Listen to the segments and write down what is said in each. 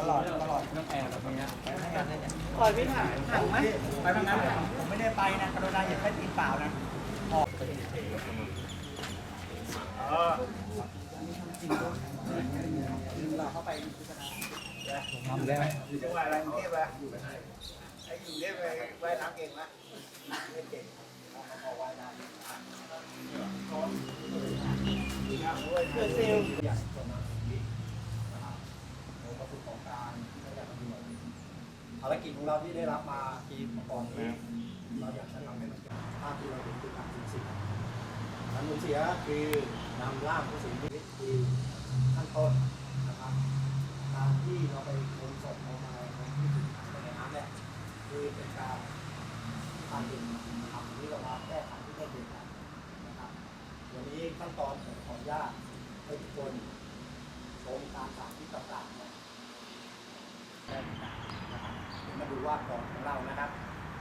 ตลอดตลอดเรื่องแอร์แบบนี้ไปทำงานได้เนี่ยปล่อยพี่ถังถังไหมไปทำงานผมไม่ได้ไปนะกรุณาอย่าแค่ตีนเปล่านะออกเออเราเข้าไปทำได้ไหมจังหวัดอะไรกรุงเทพอะไอ้อยู่เนี่ยไปว่ายน้ำเก่งละไม่เก่งเอาว่ายน้ำเกิดเซล ภารกิจของเราที่ได้รับมาทีมก่อนนี้เราอยากจะทำให้มันเป็นภาพที่เราเห็นคือการสูญเสียการสูญเสียคือนำร่างผู้เสียชีวิตคือขั้นต้นนะครับการที่เราไปขนศพออกมาในที่สุดในน้ำเนี่ยคือเป็นการการเดินทำที่เรามาแก้ไขที่ต้นเหตุนะครับวันนี้ขั้นตอนผมขออนุญาตให้ทุกคนชมตามสามที่ต่างๆเนี่ย มาดูว่าก่อนของเรานะครับ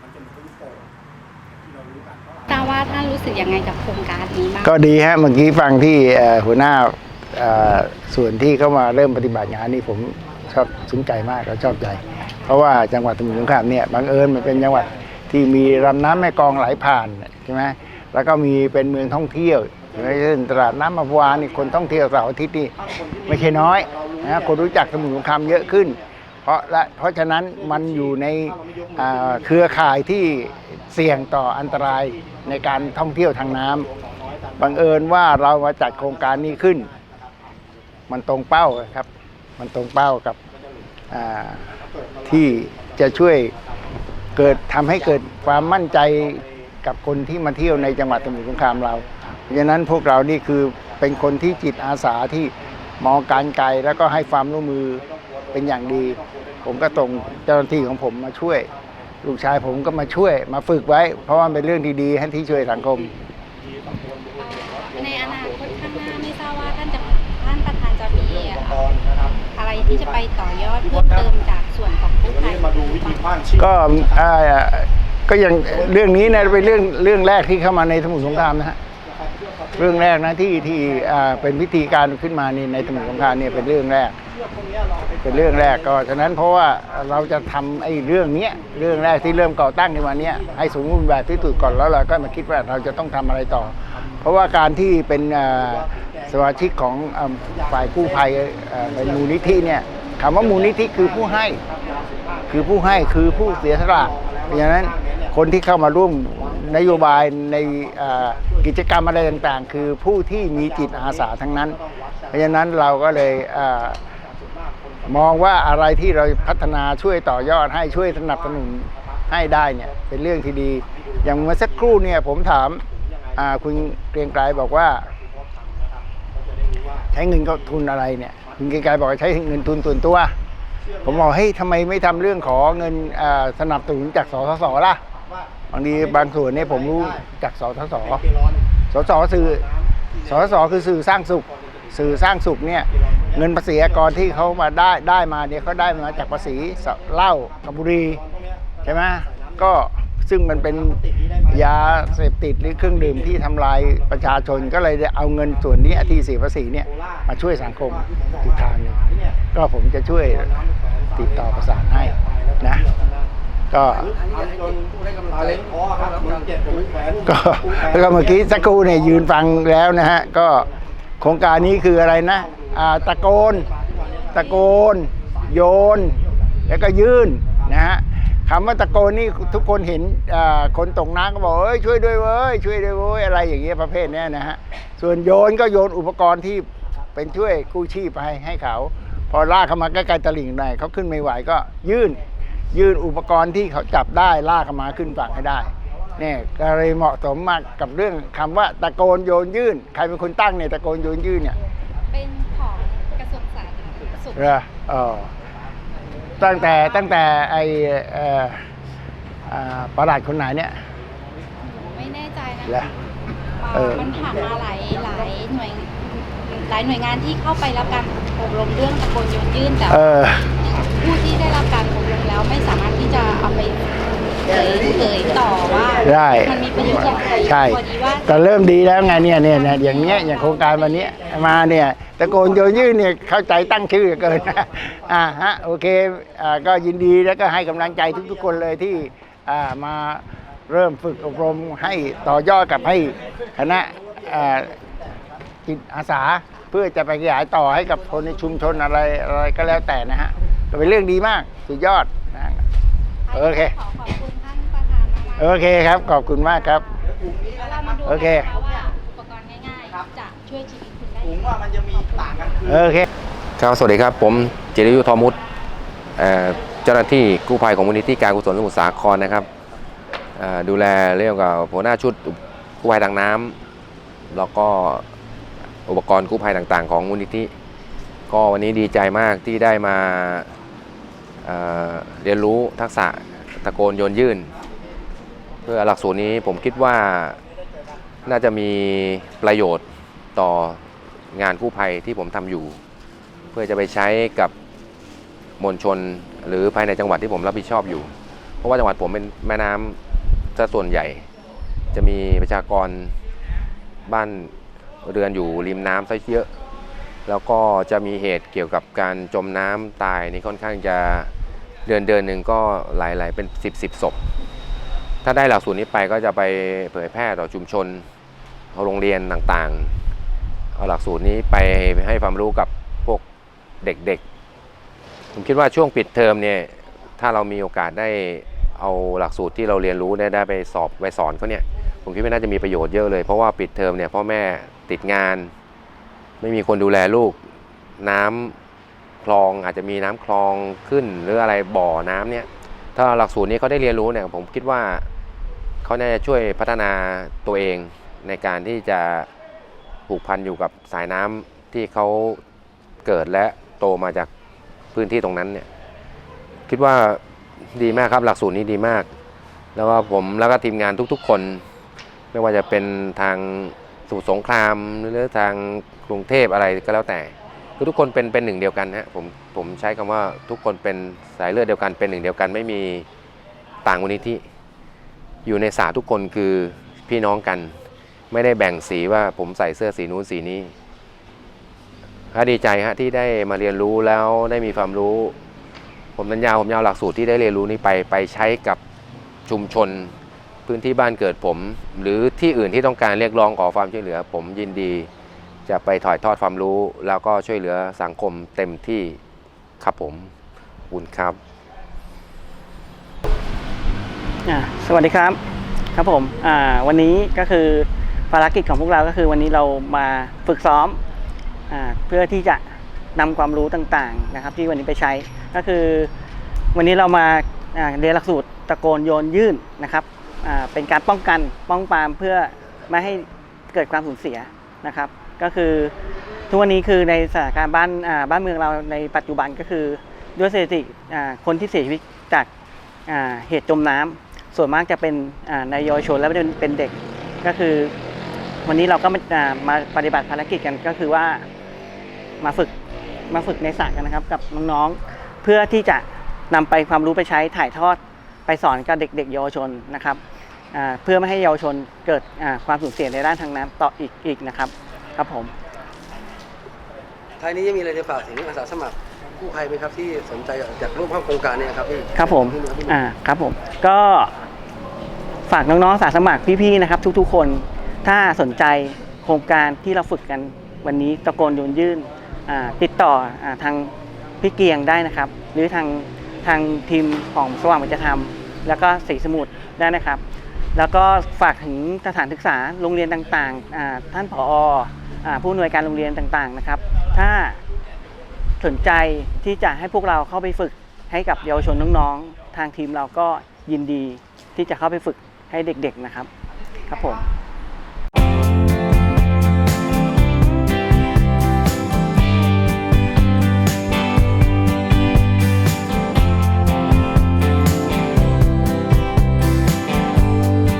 มันจะมีลูกโป่งที่เรารู้กันเท่าไหร่ทราบว่าท่านรู้สึกยังไงกับโครงการนี้บ้างก็ดีฮะเมื่อกี้ฟังที่เอ่อหัวหน้าเอ่อส่วนที่เข้ามาเริ่มปฏิบัติงานนี่ผมชอบสนใจมากและชอบใจ เพราะว่าจังหวัดสมุทรสงครามเนี่ยบังเอิญมันเป็นจังหวัดที่มีลำน้ำแม่กลองไหลผ่านใช่ไหมแล้วก็มีเป็นเมืองท่องเที่ยวใช่ไหมเช่นตลาดน้ำมาพวานี่คนท่องเที่ยวเสาร์อาทิตย์นี่ไม่ใช่น้อยนะคนรู้จักสมุทรสงครามเยอะขึ้น เพราะและเพราะฉะนั้นมันอยู่ในเครือข่ายที่เสี่ยงต่ออันตรายในการท่องเที่ยวทางน้ำบังเอิญว่าเรามาจัดโครงการนี้ขึ้น มันตรงเป้าครับ มันตรงเป้ากับที่จะช่วยเกิดทำให้เกิดความมั่นใจกับคนที่มาเที่ยวในจังหวัดสมุทรสงครามเราเพราะฉะนั้นพวกเรานี่คือเป็นคนที่จิตอาสาที่มองการไกลแล้วก็ให้ความร่วมมือ เป็นอย่างดี ผมก็ส่งเจ้าหน้าที่ของผมมาช่วย ลูกชายผมก็มาช่วย มาฝึกไว้ เพราะว่ามันเป็นเรื่องดีๆให้ที่ช่วยสังคม ในอนาคตข้างหน้าไม่ทราบว่าท่านจะท่านประธานจะมีตอนนะครับอะไรที่จะไปต่อยอดเพิ่มเติมจากส่วนของกู้ภัยมาดูวิธีบ้านชีก็อ่าก็ยังเรื่องนี้นะเป็นเรื่องเรื่องแรกที่เข้ามาในสมุทรสงครามนะฮะเรื่องแรกนะที่ที่อ่าเป็นวิธีการขึ้นมานี่ในสมุทรสงครามเนี่ยเป็นเรื่องแรก เป็นเรื่องแรกก็ฉะนั้นเพราะว่าเราจะทำไอ้เรื่องเนี้ยเรื่องแรกที่เริ่มก่อตั้งในวันนี้ให้สมบูรณ์แบบที่สุดก่อนแล้วเราก็มาคิดว่าเราจะต้องทำอะไรต่อ เพราะว่าการที่เป็นสมาชิกของอฝ่ายกู้ภัยเป็นมูลนิธิเนี่ยคำว่ามูลนิธิคือผู้ให้ คือผู้ให้คือผู้เสียสละเพราะฉะนั้นคนที่เข้ามาร่วมนโยบายในกิจกรรมอะไรต่างๆ คือผู้ที่มีจิตอาสาทั้งนั้น เพราะฉะนั้นเราก็เลย มองว่าอะไรที่เราพัฒนาช่วยต่อยอดให้ช่วยสนับสนุนให้ได้เนี่ยเป็นเรื่องที่ดี อย่างเมื่อสักครู่เนี่ยผมถามาคุณเกรียงไกรบอกว่า ใช้เงินก็ทุนอะไรเนี่ยคุณเกรียงไกรบอกใช้เงินทุนส่วนตัว ผมบอกเฮ้ยทำไมไม่ทำเรื่องขอเงินสนับสนุนจากสสสล่ะบางทีบางส่วนเนี่ยผมรู้จากสสสสสสื่อสสสคือสื่อสร้างสุข สื่อสร้างสุขเนี่ย เงินภาษีอากรที่เขามาได้ได้มาเนี่ยเขาได้มาจากภาษีเหล้ากับบุหรีใช่ไหมก็ซึ่งมันเป็นยาเสพติดหรือเครื่องดื่มที่ทำลายประชาชนก็เลยเอาเงินส่วนนี้ที่เสียภาษีเนี่ยมาช่วยสังคมอีกทางนึงก็ผมจะช่วยติดต่อประสานให้นะก็ก็แล้วก็เมื่อกี้สักครู่เนี่ยยืนฟังแล้วนะฮะก็โครงการนี้คืออะไรนะ ตะโกน ตะโกน โยน แล้วก็ยื่นนะฮะคำว่าตะโกนนี่ทุกคนเห็นคนตกน้ำก็บอกเอ้ยช่วยด้วยเว้ยช่วยด้วยเว้ยอะไรอย่างเงี้ยประเภทเนี้ยนะฮะส่วนโยนก็โยนอุปกรณ์ที่เป็นช่วยกู้ชีพไปให้เขา พอลากเข้ามาใกล้ๆตลิ่งหน่อยเขาขึ้นไม่ไหวก็ยื่นยื่นอุปกรณ์ที่เขาจับได้ลากเข้ามาขึ้นฝั่งให้ได้เนี่ยก็เลยเหมาะสมมากกับเรื่องคำว่าตะโกนโยนยื่น ใครเป็นคนตั้งเนี่ยตะโกนโยนยื่นเนี่ยเป็น สุข เหรออ๋อตั้งแต่ตั้งแต่ไอเอ่ออ่าประหลัดคนไหนเนี่ย ไม่แน่ใจนะเหรอเออ มันผ่านมาหลายหลายหน่วยหลายหน่วยงานที่เข้าไปรับการอบรมเรื่องตะโกนโยนยื่นแต่เออ ผู้ที่ได้รับการอบรมแล้วไม่สามารถที่จะเอาไป เผยเผยต่อว่าได้ มันมีประโยชน์อย่างไรใช่พอดีว่าแต่เริ่มดีแล้วไงเนี่ยเนี่ยเนี่ยอย่างเงี้ยอย่างโครงการวันเนี้ยมาเนี่ยตะโกนโยนยื่นเนี่ยเข้าใจตั้งชื่อเกินนะอ่าฮะโอเคอ่าก็ยินดีแล้วก็ให้กำลังใจทุกๆคนเลยที่อ่ามาเริ่มฝึกอบรมให้ต่อยอดกับให้คณะอ่าจิตอาสาเพื่อจะไปขยายต่อให้กับคนในชุมชนอะไรอะไรก็แล้วแต่นะฮะก็เป็นเรื่องดีมากสุดยอดนะโอเค ขอขอบคุณ โอเคครับ ขอบคุณมากครับๆแล้วเรามาดูโอเคกันนะคะว่าอุปกรณ์ง่ายๆจะช่วยชีวิตคุณได้ผมว่ามันจะมีต่างกันคือ โอเค ครับสวัสดีครับ ผมจิรยุทธทอมุตเอ่อเจ้าหน้าที่กู้ภัยของมูลนิธิการกุศลสมุทรสาครนะครับเอ่อดูแลเรื่องกับหัวหน้าชุดกู้ภัยทางน้ำแล้วก็อุปกรณ์กู้ภัยต่างๆ ของมูลนิธิ ก็วันนี้ดีใจมากที่ได้มาเอ่อเรียนรู้ทักษะตะโกนโยนยื่น เพื่อหลักสูตรนี้ผมคิดว่าน่าจะมีประโยชน์ต่องานกู้ภัยที่ผมทำอยู่ เพื่อจะไปใช้กับมวลชนหรือภายในจังหวัดที่ผมรับผิดชอบอยู่ เพราะว่าจังหวัดผมเป็นแม่น้ำซะส่วนใหญ่ จะมีประชากรบ้านเรือนอยู่ริมน้ำซะเยอะ แล้วก็จะมีเหตุเกี่ยวกับการจมน้ำตายนี่ค่อนข้างจะเดือนเดือนหนึ่งก็หลายๆเป็น 10บสศพ ถ้าได้หลักสูตรนี้ไปก็จะไปเผยแพร่ต่อชุมชนโรงเรียนต่างๆ เอาหลักสูตรนี้ไปให้ความรู้กับพวกเด็กๆ ผมคิดว่าช่วงปิดเทอมเนี่ย ถ้าเรามีโอกาสได้เอาหลักสูตรที่เราเรียนรู้ได้ได้ไปสอบไปสอนเขาเนี่ย ผมคิดว่าน่าจะมีประโยชน์เยอะเลย เพราะว่าปิดเทอมเนี่ยพ่อแม่ติดงาน ไม่มีคนดูแลลูก น้ำคลองอาจจะมีน้ำคลองขึ้นหรืออะไรบ่อน้ำเนี่ยถ้าหลักสูตรนี้เขาได้เรียนรู้เนี่ยผมคิดว่า เขาน่าจะช่วยพัฒนาตัวเองในการที่จะผูกพันอยู่กับสายน้ำที่เขาเกิดและโตมาจากพื้นที่ตรงนั้นเนี่ยคิดว่าดีมากครับหลักสูตรนี้ดีมาก แล้วก็ผมแล้วก็ทีมงานทุกๆ คน ไม่ว่าจะเป็นทางสมุทรสงครามหรือทางกรุงเทพอะไรก็แล้วแต่คือทุกคนเป็นเป็นหนึ่งเดียวกันฮะผมผมใช้คำว่าทุกคนเป็นสายเลือดเดียวกันเป็นหนึ่งเดียวกันไม่มีต่างมูลนิธิ อยู่ในสาทุกคนคือพี่น้องกัน ไม่ได้แบ่งสีว่าผมใส่เสื้อสีนู้นสีนี้ก็ดีใจฮะที่ได้มาเรียนรู้แล้วได้มีความรู้ ผมสัญญาผมจะเอาหลักสูตรที่ได้เรียนรู้นี้ไปไปใช้กับชุมชนพื้นที่บ้านเกิดผม หรือที่อื่นที่ต้องการเรียกร้องขอความช่วยเหลือ ผมยินดีจะไปถ่ายทอดความรู้ แล้วก็ช่วยเหลือสังคมเต็มที่ครับผมบคุณครับ สวัสดีครับครับผมวันนี้ก็คือภารกิจของพวกเราก็คือวันนี้เรามาฝึกซ้อมอเพื่อที่จะนำความรู้ต่างๆนะครับ ที่วันนี้ไปใช้ก็คือวันนี้เรามาเรียนหลักสูตรตะโกนโยนยื่นนะครับเป็นการป้องกันป้องปรามเพื่อไม่ให้เกิดความสูญเสียนะครับ ก็คือทุกวันนี้คือในสถานการณ์บ้านบ้านเมืองเราในปัจจุบันก็คือด้วยสถิติคนที่เสียชีวิตจากเหตุจมน้ำ ส่วนมากจะเป็นอ่าในเยาวชนและเป็นเป็นเด็กก็คือ วันนี้เราก็มาอ่ามาปฏิบัติภารกิจกันก็คือว่ามาฝึกมาฝึกในสระกันนะครับ กับน้องๆเพื่อที่จะนำไปความรู้ไปใช้ถ่ายทอดไปสอนกับเด็กๆเยาวชนนะครับอ่าเพื่อไม่ให้เยาวชนเกิดอ่าความสูญเสียในด้านทางน้ำต่ออีกอีกนะครับ ครับผมท้ายนี้ยังมีอะไรจะฝากถึงอาสาสมัครกู้ภัยไหมครับที่สนใจอยากร่วมเข้าโครงการเนี้ครับพี่ครับผมพี่พี่อ่าครับผมก็ ฝากน้องๆอาสาสมัครพี่ๆนะครับ ทุกๆ คน ถ้าสนใจโครงการที่เราฝึกกันวันนี้ตะโกนโยนยื่นติดต่ออทางพี่เกียงได้นะครับ หรือทางทางทีมของสว่างวิจธรรม แล้วก็สีสมุทรได้นะครับ แล้วก็ฝากถึงสถานศึกษาโรงเรียนต่างๆ ท่านผออผู้อำนวยการโรงเรียนต่างๆนะครับ ถ้าสนใจที่จะให้พวกเราเข้าไปฝึกให้กับเยาวชนน้องๆ ทางทีมเราก็ยินดีที่จะเข้าไปฝึก ให้เด็กๆนะครับ ครับผม